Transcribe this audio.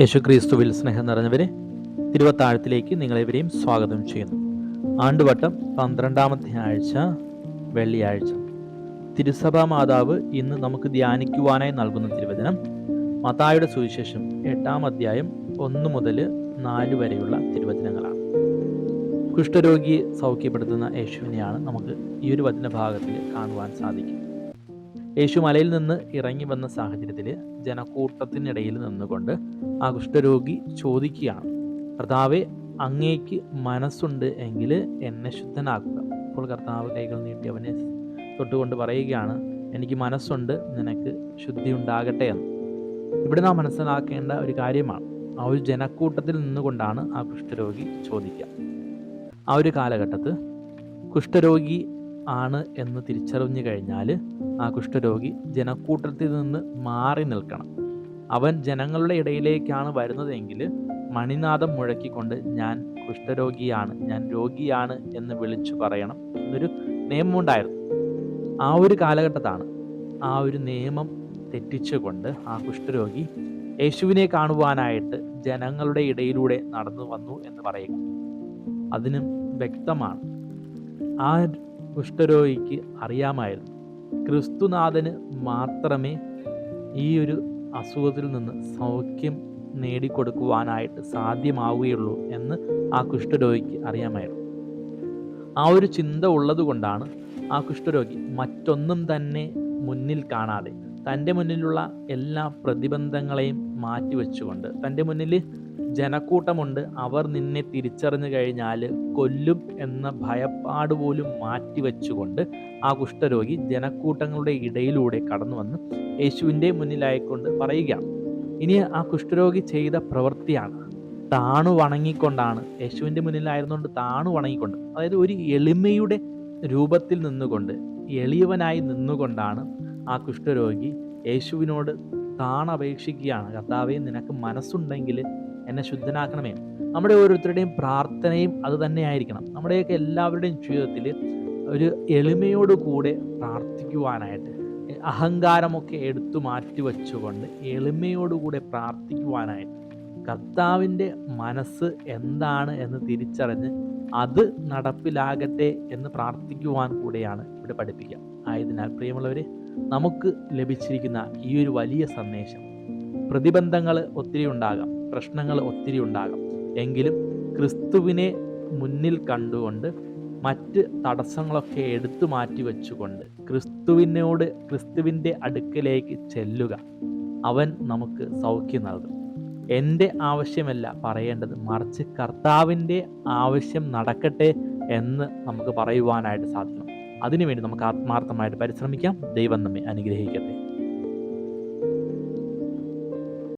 യേശുക്രിസ്തുവിൽ സ്നേഹം നിറഞ്ഞവരെ തിരുവത്താഴത്തിലേക്ക് നിങ്ങളെവരെയും സ്വാഗതം ചെയ്യുന്നു. ആണ്ടുവട്ടം പന്ത്രണ്ടാമത്തെ ആഴ്ച വെള്ളിയാഴ്ച. തിരുസഭാ മാതാവ് ഇന്ന് നമുക്ക് ധ്യാനിക്കുവാനായി നൽകുന്ന തിരുവചനം മതായുടെ സുവിശേഷം എട്ടാം അധ്യായം ഒന്ന് മുതൽ നാല് വരെയുള്ള തിരുവചനങ്ങളാണ്. കുഷ്ഠരോഗിയെ സൗഖ്യപ്പെടുത്തുന്ന യേശുവിനെയാണ് നമുക്ക് ഈ ഒരു വചന ഭാഗത്തിൽ കാണുവാൻ സാധിക്കും യേശു മലയിൽ നിന്ന് ഇറങ്ങി വന്ന സാഹചര്യത്തിൽ ജനക്കൂട്ടത്തിനിടയിൽ നിന്നുകൊണ്ട് ആ കുഷ്ഠരോഗി ചോദിക്കുകയാണ്. കർത്താവെ അങ്ങേക്ക് മനസ്സുണ്ട് എങ്കിൽ എന്നെ ശുദ്ധനാക്കുക. അപ്പോൾ കർത്താവ് കൈകൾ നീട്ടി അവനെ തൊട്ടുകൊണ്ട് പറയുകയാണ് എനിക്ക് മനസ്സുണ്ട് നിനക്ക് ശുദ്ധി ഉണ്ടാകട്ടെ എന്ന്. ഇവിടെ നാം മനസ്സിലാക്കേണ്ട ഒരു കാര്യമാണ് ആ ഒരു ജനക്കൂട്ടത്തിൽ നിന്നുകൊണ്ടാണ് ആ കുഷ്ഠരോഗി ചോദിക്കുക. ആ ഒരു കാലഘട്ടത്ത് കുഷ്ഠരോഗി ആണ് എന്ന് തിരിച്ചറിഞ്ഞു കഴിഞ്ഞാൽ ആ കുഷ്ഠരോഗി ജനക്കൂട്ടത്തിൽ നിന്ന് മാറി നിൽക്കണം. അവൻ ജനങ്ങളുടെ ഇടയിലേക്കാണ് വരുന്നതെങ്കിൽ മണിനാഥം മുഴക്കിക്കൊണ്ട് ഞാൻ കുഷ്ഠരോഗിയാണ് ഞാൻ രോഗിയാണ് എന്ന് വിളിച്ചു പറയണം എന്നൊരു നിയമമുണ്ടായിരുന്നു. ആ ഒരു കാലഘട്ടത്താണ് ആ ഒരു നിയമം തെറ്റിച്ചുകൊണ്ട് ആ കുഷ്ഠരോഗി യേശുവിനെ കാണുവാനായിട്ട് ജനങ്ങളുടെ ഇടയിലൂടെ നടന്നു വന്നു എന്ന് പറയുക. അതിനും വ്യക്തമാണ്. ആ കുഷ്ഠരോഗിക്ക് അറിയാമായിരുന്നു. ക്രിസ്തുനാഥന് മാത്രമേ ഈ ഒരു അസുഖത്തിൽ നിന്ന് സൗഖ്യം നേടിക്കൊടുക്കുവാനായിട്ട് സാധ്യമാവുകയുള്ളൂ എന്ന് ആ കുഷ്ഠരോഗിക്ക് അറിയാമായിരുന്നു. ആ ഒരു ചിന്ത ഉള്ളതുകൊണ്ടാണ് ആ കുഷ്ഠരോഗി മറ്റൊന്നും തന്നെ മുന്നിൽ കാണാതെ തന്റെ മുന്നിലുള്ള എല്ലാ പ്രതിബന്ധങ്ങളെയും മാറ്റിവെച്ചുകൊണ്ട് തന്റെ മുന്നിൽ ജനക്കൂട്ടമുണ്ട്. അവർ നിന്നെ തിരിച്ചറിഞ്ഞു കഴിഞ്ഞാൽ കൊല്ലും എന്ന ഭയപ്പാട് പോലും മാറ്റിവെച്ചുകൊണ്ട് ആ കുഷ്ഠരോഗി ജനക്കൂട്ടങ്ങളുടെ ഇടയിലൂടെ കടന്നു വന്ന് യേശുവിന്റെ മുന്നിലായിക്കൊണ്ട് പറയുകയാണ് ഇനി ആ കുഷ്ഠരോഗി ചെയ്ത പ്രവൃത്തിയാണ്. താണു വണങ്ങിക്കൊണ്ടാണ്. യേശുവിന്റെ മുന്നിലായിരുന്നുകൊണ്ട് താണു വണങ്ങിക്കൊണ്ട് അതായത് ഒരു എളിമയുടെ രൂപത്തിൽ നിന്നുകൊണ്ട് എളിയവനായി നിന്നുകൊണ്ടാണ് ആ കുഷ്ഠരോഗി യേശുവിനോട് താണപേക്ഷിക്കുകയാണ്. കർത്താവെ നിനക്ക് മനസ്സുണ്ടെങ്കിൽ എന്നെ ശുദ്ധനാക്കണമേ. നമ്മുടെ ഓരോരുത്തരുടെയും പ്രാർത്ഥനയും അത് തന്നെയായിരിക്കണം. നമ്മുടെയൊക്കെ എല്ലാവരുടെയും ജീവിതത്തിൽ ഒരു എളിമയോടുകൂടെ പ്രാർത്ഥിക്കുവാനായിട്ട് അഹങ്കാരമൊക്കെ എടുത്തു മാറ്റി വച്ചുകൊണ്ട് എളിമയോടുകൂടെ പ്രാർത്ഥിക്കുവാനായിട്ട് കർത്താവിന്റെ മനസ്സ് എന്താണ് എന്ന് തിരിച്ചറിഞ്ഞ് അത് നടപ്പിലാകട്ടെ എന്ന് പ്രാർത്ഥിക്കുവാൻ കൂടെയാണ് ഇവിടെ പഠിപ്പിക്കുക. ആയതിനാൽ പ്രിയമുള്ളവരെ നമുക്ക് ലഭിച്ചിരിക്കുന്ന ഈ ഒരു വലിയ സന്ദേശം പ്രതിബന്ധങ്ങൾ ഒത്തിരി ഉണ്ടാകാം. പ്രശ്നങ്ങൾ ഒത്തിരി ഉണ്ടാകാം. എങ്കിലും ക്രിസ്തുവിനെ മുന്നിൽ കണ്ടുകൊണ്ട് മറ്റ് തടസ്സങ്ങളൊക്കെ എടുത്തു മാറ്റി വെച്ചുകൊണ്ട് ക്രിസ്തുവിനോട് ക്രിസ്തുവിന്റെ അടുക്കലേക്ക് ചെല്ലുക അവൻ നമുക്ക് സൗഖ്യം നൽകും. എന്റെ ആവശ്യമല്ല പറയേണ്ടത് മറിച്ച് കർത്താവിന്റെ ആവശ്യം നടക്കട്ടെ എന്ന് നമുക്ക് പറയുവാനായിട്ട് സാധിക്കണം അതിനുവേണ്ടി നമുക്ക് ആത്മാർത്ഥമായിട്ട് പരിശ്രമിക്കാം. ദൈവം നമ്മെ അനുഗ്രഹിക്കട്ടെ.